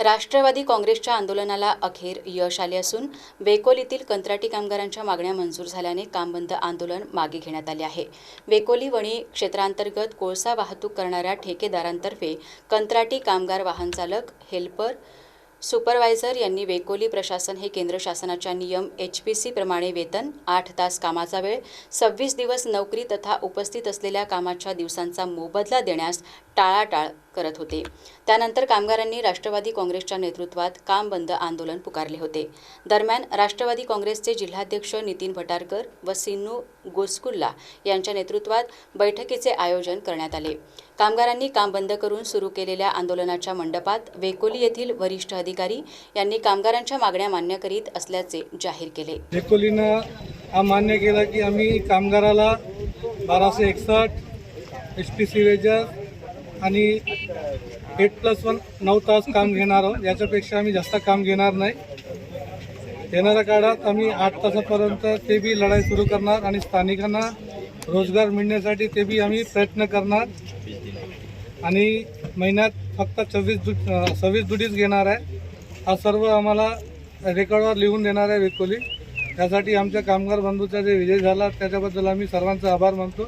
राष्ट्रवादी काँग्रेसच्या आंदोलनाला अखेर यश आले असून वेकोलीतील कंत्राटी कामगारांच्या मागण्या मंजूर झाल्याने कामबंद आंदोलन मागे घेण्यात आले आहे. वेकोली वणी क्षेत्रांतर्गत कोळसा वाहतूक करणाऱ्या ठेकेदारांतर्फे कंत्राटी कामगार वाहन चालक हेल्पर सुपरवायझर यांनी वेकोली प्रशासन हे केंद्र शासनाच्या नियम एच पी सी प्रमाणे वेतन आठ तास कामाचा वेळ सव्वीस दिवस नोकरी तथा उपस्थित असलेल्या कामाच्या दिवसांचा मोबदला देण्यास टाळाटाळ करत होते. त्यानंतर कामगारांनी राष्ट्रवादी काँग्रेसच्या नेतृत्वात काम बंद आंदोलन पुकारले होते. दरम्यान राष्ट्रवादी काँग्रेसचे जिल्हाध्यक्ष नितीन भटारकर व सिन्नू गोस्कुल्ला यांच्या नेतृत्वात बैठकीचे आयोजन करण्यात आले. कामगारांनी काम बंद करून सुरू केलेल्या आंदोलनाच्या मंडपात वेकोली येथील वरिष्ठ अधिकारी यांनी कामगारांच्या मागण्या मान्य करीत असल्याचे जाहीर केले. वेकोलीनं हा मान्य केला की आम्ही कामगाराला बाराशे एकसष्ट एस पी सी वेजर आणि एट प्लस वन नऊ तास काम घेणार आहोत. याच्यापेक्षा आम्ही जास्त काम घेणार नाही. येणाऱ्या काळात आम्ही आठ तासापर्यंत ते बी लढाई सुरू करणार आणि स्थानिकांना रोजगार मिळण्यासाठी ते बी आम्ही प्रयत्न करणार. आणि महिन्यात फक्त सव्वीस दु सव्वीस दुडीच घेणार आहे. हा सर्व आम्हाला रेकॉर्डवर लिहून देणार आहे वेकोली. त्यासाठी आमच्या कामगार बंधूचा जे विजय झाला त्याच्याबद्दल आम्ही सर्वांचा आभार मानतो.